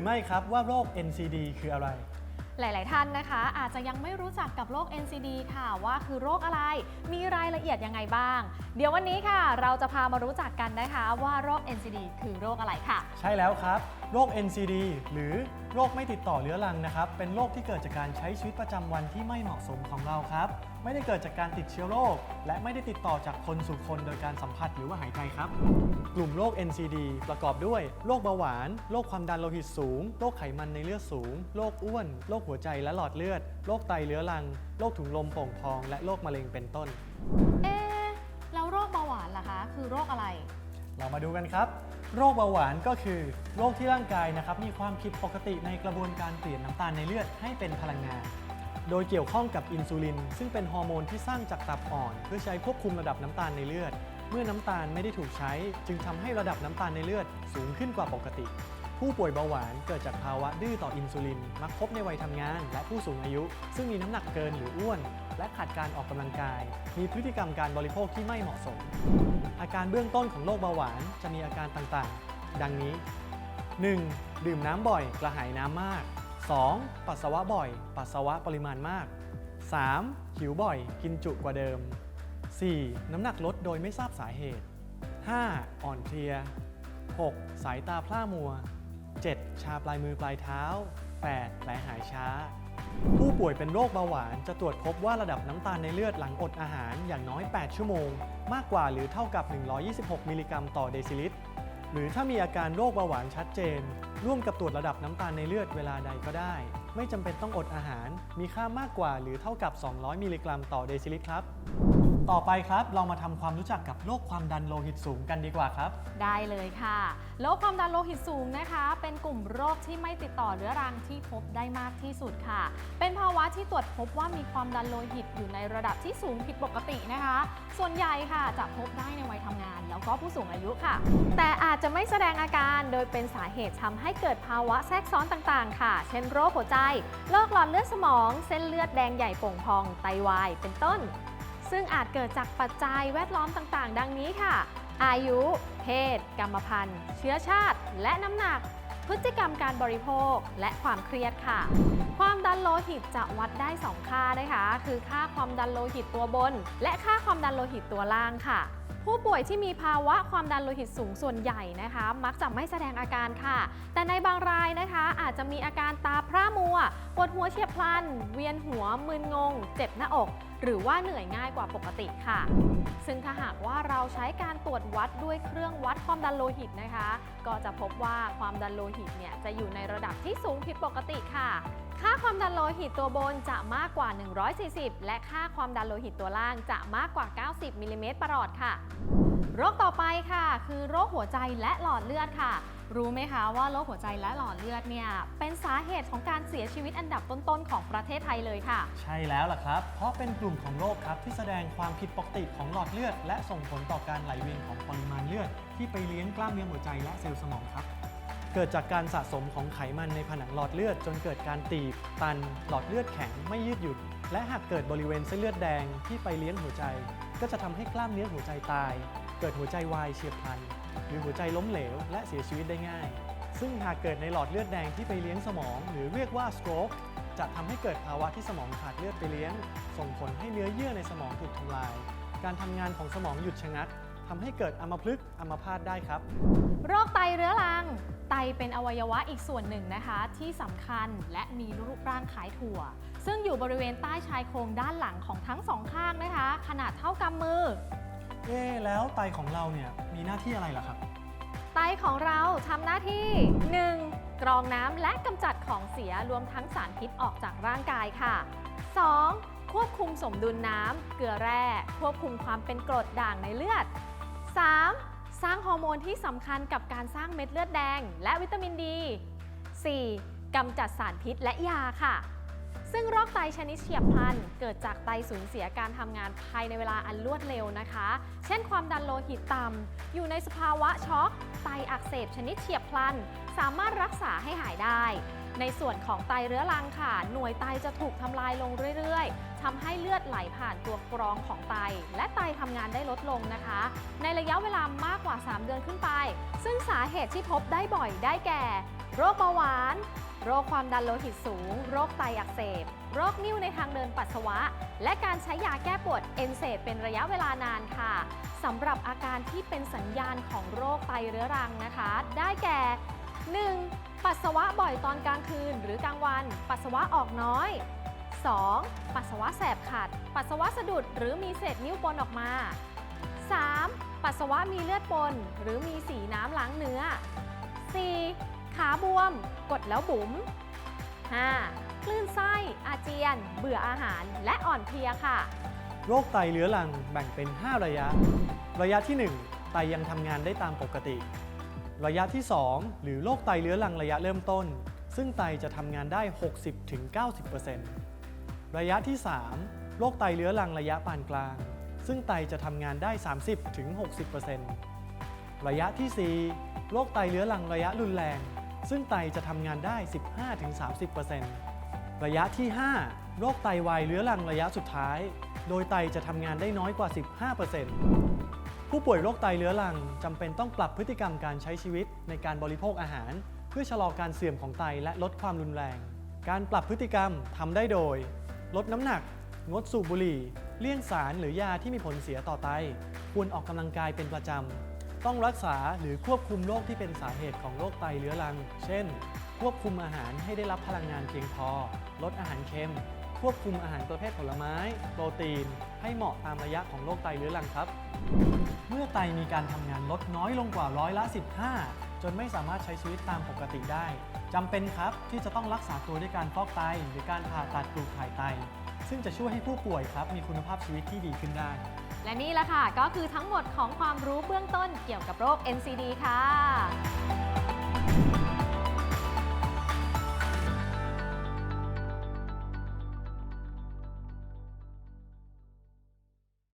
รือไม่ครับว่าโรค NCD คืออะไร หลาย ๆ ท่านนะคะ อาจจะยังไม่รู้จักกับโรค NCD ค่ะว่าคือโรคอะไร มีรายละเอียดยังไงบ้าง เดี๋ยววันนี้ค่ะ เราจะพามารู้จักกันนะคะว่าโรค NCD คือโรคอะไรค่ะ ใช่แล้วครับ โรค NCD หรือโรคไม่ติดต่อเรื้อรังนะครับ เป็นโรคที่เกิดจากการใช้ชีวิตประจำวันที่ไม่เหมาะสมของเราครับ ไม่ได้เกิดจากการติดเชื้อโรค และไม่ได้ติดต่อจากคนสู่คนโดยการสัมผัสหรือว่าหายใจครับ กลุ่มโรค NCD ประกอบด้วยโรคเบาหวาน โรคความดันโลหิตสูง โรคไขมันในเลือดสูง โรคอ้วน โรคหัวใจและหลอดเลือด โรคไตเรื้อรัง โรคถุงลมโป่งพอง และโรคมะเร็งเป็นต้น เอ๊ะแล้วโรคเบาหวานล่ะคะ คือโรคอะไร เรามาดูกันครับ โรคเบาหวานก็คือโรคที่ร่างกายนะครับมีความผิดปกติในกระบวนการเปลี่ยนน้ำตาลในเลือดให้เป็นพลังงาน โดยเกี่ยวข้องกับอินซูลิน ซึ่งเป็นฮอร์โมนที่สร้างจากตับอ่อน เพื่อใช้ควบคุมระดับน้ำตาลในเลือด เมื่อน้ำตาลไม่ได้ถูกใช้ จึงทำให้ระดับน้ำตาลในเลือดสูงขึ้นกว่าปกติ ผู้ป่วยเบาหวานเกิดจากภาวะดื้อต่ออินซูลิน มักพบในวัยทำงาน และผู้สูงอายุ ซึ่งมีน้ำหนักเกินหรืออ้วน และขาดการออกกำลังกาย มีพฤติกรรมการบริโภคที่ไม่เหมาะสม อาการเบื้องต้นของโรคเบาหวานจะมีอาการต่างๆ ดังนี้ 1. ดื่มน้ำบ่อย กระหายน้ำมาก 2. ปัสสาวะบ่อย ปัสสาวะปริมาณมาก 3. หิวบ่อย กินจุกว่าเดิม 4. น้ำหนักลดโดยไม่ทราบสาเหตุ 5. อ่อนเพลีย 6. สายตาพร่ามัว 7. ชาปลายมือปลายเท้า 8. แผลหายช้า ผู้ป่วยเป็นโรคเบาหวานจะตรวจพบว่าระดับน้ำตาลในเลือดหลังอดอาหารอย่างน้อย 8 ชั่วโมง มากกว่าหรือเท่ากับ 126 มิลลิกรัมต่อเดซิลิตร หรือถ้ามีอาการโรคเบาหวานชัดเจน ร่วมกับตรวจระดับน้ำตาลในเลือดเวลาใดก็ได้ ไม่จำเป็นต้องอดอาหาร มีค่ามากกว่าหรือเท่ากับ 200 มิลลิกรัมต่อเดซิลิตรครับ ต่อไปครับเรามาทำความรู้จักกับโรคความดันโลหิตสูงกันดีกว่าครับ ได้เลยค่ะโรคความดันโลหิตสูงนะคะ เป็นกลุ่มโรคที่ไม่ติดต่อเรื้อรังที่พบได้มากที่สุดค่ะ เป็นภาวะที่ตรวจพบว่ามีความดันโลหิตอยู่ในระดับที่สูงผิดปกตินะคะ ส่วนใหญ่ค่ะจะพบได้ในวัยทำงาน แล้วก็ผู้สูงอายุค่ะ แต่อาจจะไม่แสดงอาการโดยเป็นสาเหตุทำให้เกิดภาวะแทรกซ้อนต่างๆ ค่ะ เช่นโรคหัวใจโรคหลอดเลือดสมอง เส้นเลือดแดงใหญ่โป่งพองไตวายเป็นต้น ซึ่งอาจเกิดจากปัจจัยแวดล้อมต่าง ๆ ดังนี้ค่ะ อายุ เพศ กรรมพันธุ์ เชื้อชาติ และน้ำหนัก พฤติกรรมการบริโภค และความเครียดค่ะ ความดันโลหิตจะวัดได้ 2 ค่านะคะคือค่าความดันโลหิตตัวบน และค่าความดันโลหิตตัวล่างค่ะผู้ป่วยที่มีภาวะความดันโลหิตสูงส่วนใหญ่นะคะ มักจะไม่แสดงอาการค่ะ แต่ในบางรายนะคะ อาจจะมีอาการตาพร่ามัว ปวดหัวเฉียบพลัน เวียนหัวมึนงง เจ็บหน้าอก หรือว่าเหนื่อยง่ายกว่าปกติค่ะ ซึ่งถ้าหากว่าเราใช้การตรวจวัดด้วยเครื่องวัดความดันโลหิตนะคะ ก็จะพบว่าความดันโลหิตเนี่ยจะอยู่ในระดับที่สูงผิดปกติค่ะ ค่าความดันโลหิตตัวบนจะมากกว่า 140 และค่าความดันโลหิตตัวล่างจะมากกว่า 90มิลลิเมตรประหลอดค่ะ โรคต่อไปค่ะ คือโรคหัวใจและหลอดเลือดค่ะ รู้ไหมคะว่าโรคหัวใจและหลอดเลือดเนี่ยเป็นสาเหตุของการเสียชีวิตอันดับต้นๆของประเทศไทยเลยค่ะ ใช่แล้วล่ะครับ เพราะเป็นกลุ่มของโรคครับที่แสดงความผิดปกติของหลอดเลือด และส่งผลต่อการไหลเวียนของปริมาณเลือด ที่ไปเลี้ยงกล้ามเนื้อหัวใจและเซลล์สมองครับ เกิดจากการสะสมของไขมันในผนังหลอดเลือด จนเกิดการตีบ ตัน หลอดเลือดแข็งไม่ยืดหยุ่น และหากเกิดบริเวณเส้นเลือดแดงที่ไปเลี้ยงหัวใจ ก็จะทำให้กล้ามเนื้อหัวใจตาย เกิดหัวใจวายเฉียบพลัน หรือหัวใจล้มเหลว และเสียชีวิตได้ง่าย ซึ่งหากเกิดในหลอดเลือดแดงที่ไปเลี้ยงสมอง หรือเรียกว่า stroke จะทำให้เกิดภาวะที่สมองขาดเลือดไปเลี้ยง ส่งผลให้เนื้อเยื่อในสมองถูกทำลาย การทำงานของสมองหยุดชะงักทำให้เกิดอัมพฤกษ์อัมพาตได้ครับ โรคไตเรื้อรัง เป็นอวัยวะอีกส่วนหนึ่งนะคะ ที่สำคัญและมีรูปร่างคล้ายถั่ว ซึ่งอยู่บริเวณใต้ชายโครงด้านหลังของทั้งสองข้างนะคะ ขนาดเท่ากำมือ เอ๊ะแล้วไตของเราเนี่ยมีหน้าที่อะไรล่ะครับ ไตของเราทำหน้าที่ 1. กรองน้ำและกำจัดของเสียรวมทั้งสารพิษออกจากร่างกายค่ะ 2. ควบคุมสมดุลน้ำเกลือแร่ ควบคุมความเป็นกรดด่างในเลือด 3. สร้างฮอร์โมนที่สำคัญกับการสร้างเม็ดเลือดแดง และวิตามินดี 4. กำจัดสารพิษและยาค่ะ ซึ่งโรคไตชนิดเฉียบพลัน เกิดจากไตสูญเสียการทำงานภายในเวลาอันรวดเร็วนะคะ เช่นความดันโลหิตต่ำอยู่ในสภาวะช็อก ไตอักเสบชนิดเฉียบพลัน สามารถรักษาให้หายได้ ในส่วนของไตเรื้อรังค่ะ หน่วยไตจะถูกทำลายลงเรื่อยๆ ทำให้เลือดไหลผ่านตัวกรองของไต และไตทำงานได้ลดลงนะคะ ในระยะเวลามากกว่า 3 เดือนขึ้นไป ซึ่งสาเหตุที่พบได้บ่อยได้แก่ โรคเบาหวาน โรคความดันโลหิตสูง โรคไตอักเสบ โรคนิ่วในทางเดินปัสสาวะ และการใช้ยาแก้ปวดเอนเซดเป็นระยะเวลานานค่ะสำหรับอาการที่เป็นสัญญาณของโรคไตเรื้อรังนะคะ ได้แก่ 1. ปัสสาวะบ่อยตอนกลางคืนหรือกลางวัน ปัสสาวะออกน้อย 2. ปัสสาวะแสบขัด ปัสสาวะสะดุดหรือมีเศษนิ้วปนออกมา 3. ปัสสาวะมีเลือดปน หรือมีสีน้ำล้างเนื้อ 4. ขาบวม กดแล้วบุ๋ม 5. คลื่นไส้ อาเจียน เบื่ออาหาร และอ่อนเพลียค่ะ โรคไตเรื้อรังแบ่งเป็น 5 ระยะ ระยะที่ 1 ไตยังทำงานได้ตามปกติ ระยะที่ 2 หรือโรคไตเรื้อรังระยะเริ่มต้น ซึ่งไตจะทำงานได้ 60-90% ระยะที่ 3 โรคไตเรื้อรังระยะปานกลาง ซึ่งไตจะทำงานได้ 30-60%ระยะที่ 4 โรคไตเรื้อรังระยะรุนแรง ซึ่งไตจะทำงานได้ 15-30%ระยะที่ 5 โรคไตวายเรื้อรังระยะสุดท้าย โดยไตจะทำงานได้น้อยกว่า 15%ผู้ป่วยโรคไตเรื้อรังจำเป็นต้องปรับพฤติกรรมการใช้ชีวิตในการบริโภคอาหาร เพื่อชะลอการเสื่อมของไตและลดความรุนแรง การปรับพฤติกรรมทำได้โดย ลดน้ำหนัก งดสูบบุหรี่ เลี่ยงสารหรือยาที่มีผลเสียต่อไต ควรออกกำลังกายเป็นประจำ ต้องรักษาหรือควบคุมโรคที่เป็นสาเหตุของโรคไตเรื้อรัง เช่น ควบคุมอาหารให้ได้รับพลังงานเพียงพอ ลดอาหารเค็ม ควบคุมอาหารประเภทผลไม้ โปรตีน ให้เหมาะตามระยะของโรคไตเรื้อรังครับ เมื่อไตมีการทำงานลดน้อยลงกว่าร้อยละ 15 จนไม่สามารถใช้ชีวิตตามปกติได้จำเป็นครับที่จะต้องรักษาตัวด้วยการฟอกไต หรือการผ่าตัดปลูกถ่ายไต ซึ่งจะช่วยให้ผู้ป่วยครับ มีคุณภาพชีวิตที่ดีขึ้นได้ และนี่แหละค่ะ ก็คือทั้งหมดของความรู้เบื้องต้นเกี่ยวกับโรค NCD ค่ะ